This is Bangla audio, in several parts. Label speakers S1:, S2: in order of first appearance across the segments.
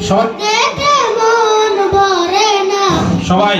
S1: সবাই সবাই।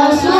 S1: 안녕하세요.